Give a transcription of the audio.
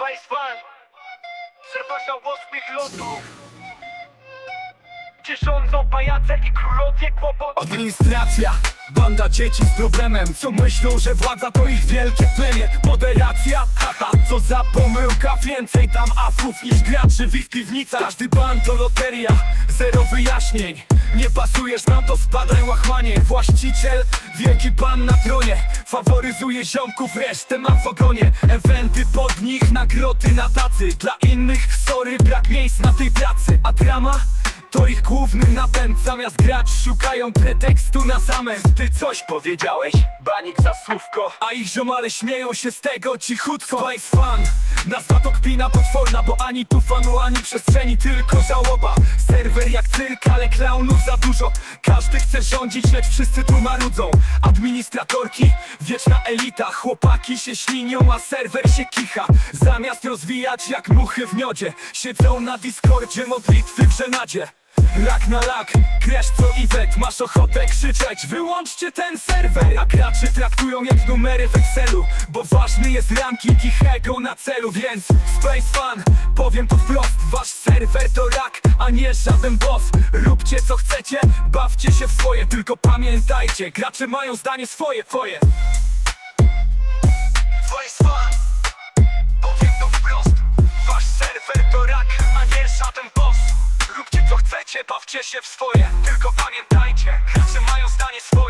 Face One Przepraszam, łos mych lotów rządzą pajace i królowie kłopotów Administracja, banda dzieci z problemem. Co myślą, że władza to ich wielkie plemię Moderacja, haha, co za pomyłka. Więcej tam afów niż graczy w ich piwnicach. Każdy ban to loteria, zero wyjaśnień. Nie pasujesz nam to spadaj łachmanie. Właściciel, wielki pan na tronie. Faworyzuje ziomków, resztę ma w ogonie. Eventy pod nich, nagrody na tacy. Dla innych, sorry, brak miejsc na tej pracy. A drama? To ich główny napęd Zamiast grać szukają pretekstu na zamęt Ty coś powiedziałeś? Banik za słówko. A ich ziomale śmieją się z tego cichutko. Space Fun Nazwa to kpina potworna Bo ani tu fanu, ani przestrzeni Tylko żałoba. Serwer jak cyrk, ale klaunów za dużo. Każdy chce rządzić, lecz wszyscy tu marudzą. Administratorki, wieczna elita. Chłopaki się ślinią, a serwer się kicha. Zamiast rozwijać jak muchy w miodzie Siedzą na Discordzie, modlitwy w żenadzie Rak na lak, crash co Iwet Masz ochotę krzyczeć, wyłączcie ten serwer. A graczy traktują jak numery w Excelu Bo ważny jest ranking ich ego na celu Więc Space Fun, powiem to wprost Wasz serwer to rak, a nie żaden boss. Róbcie co chcecie, bawcie się w swoje Tylko pamiętajcie, gracze mają zdanie swoje, twoje Chcecie, bawcie się w swoje Tylko pamiętajcie, Gracze mają zdanie swoje